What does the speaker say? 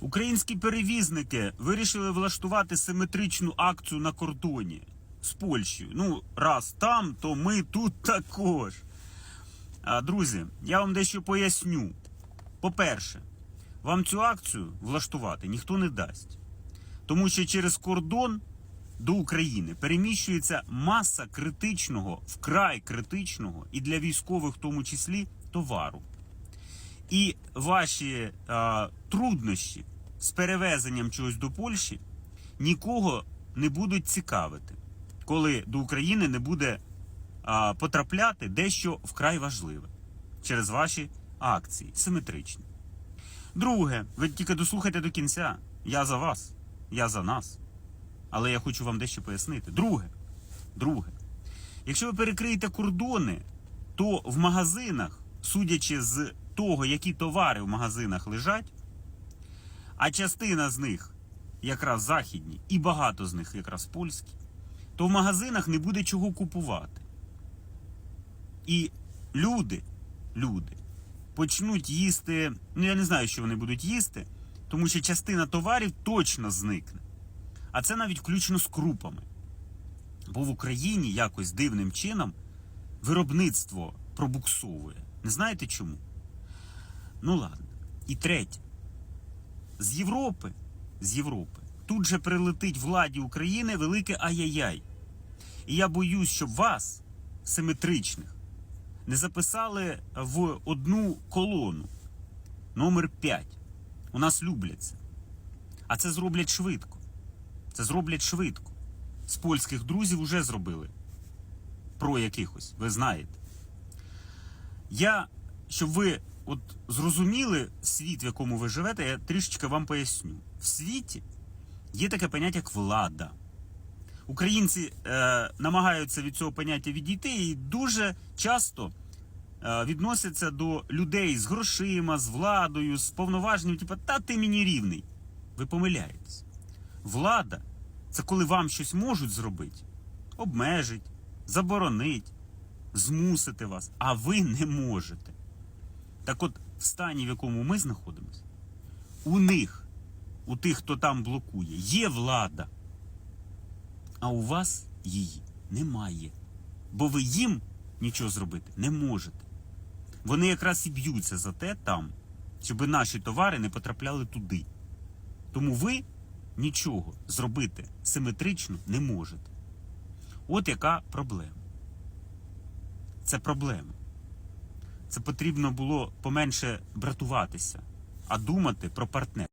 Українські перевізники вирішили влаштувати симетричну акцію на кордоні з Польщею. Ну, раз там, то ми тут також. А, друзі, я вам дещо поясню. По-перше, вам цю акцію влаштувати ніхто не дасть. Тому що через кордон до України переміщується маса критичного, вкрай критичного і для військових в тому числі товару. І ваші а, труднощі з перевезенням чогось до Польщі нікого не будуть цікавити, коли до України не буде а, потрапляти дещо вкрай важливе через ваші акції, симетричні. Друге, ви тільки дослухайте до кінця. Я за вас, я за нас. Але я хочу вам дещо пояснити. Друге, друге, якщо ви перекриєте кордони, то в магазинах, судячи з того, які товари в магазинах лежать, а частина з них якраз західні, і багато з них якраз польські, то в магазинах не буде чого купувати. І люди, люди почнуть їсти, ну я не знаю, що вони будуть їсти, тому що частина товарів точно зникне. А це навіть включно з крупами. Бо в Україні якось дивним чином виробництво пробуксовує. Не знаєте чому? Ну ладно. І третє. З Європи, з Європи тут же прилетить владі України велике ай-яй-яй. І я боюсь, щоб вас, симетричних, не записали в одну колону. Номер 5. У нас любляться. А це зроблять швидко. Це зроблять швидко. З польських друзів вже зробили. Про якихось, ви знаєте. Я, щоб ви от зрозуміли світ, в якому ви живете, я трішечки вам поясню. В світі є таке поняття, як влада. Українці е, намагаються від цього поняття відійти і дуже часто е, відносяться до людей з грошима, з владою, з повноваженням, типу, та ти мені рівний. Ви помиляєтесь. Влада це коли вам щось можуть зробити, обмежить, заборонить, змусити вас, а ви не можете. Так от, в стані, в якому ми знаходимося, у них, у тих, хто там блокує, є влада, а у вас її немає. Бо ви їм нічого зробити не можете. Вони якраз і б'ються за те там, щоб наші товари не потрапляли туди. Тому ви нічого зробити симетрично не можете. От яка проблема. Це проблема. Це потрібно було поменше братуватися, а думати про партнер.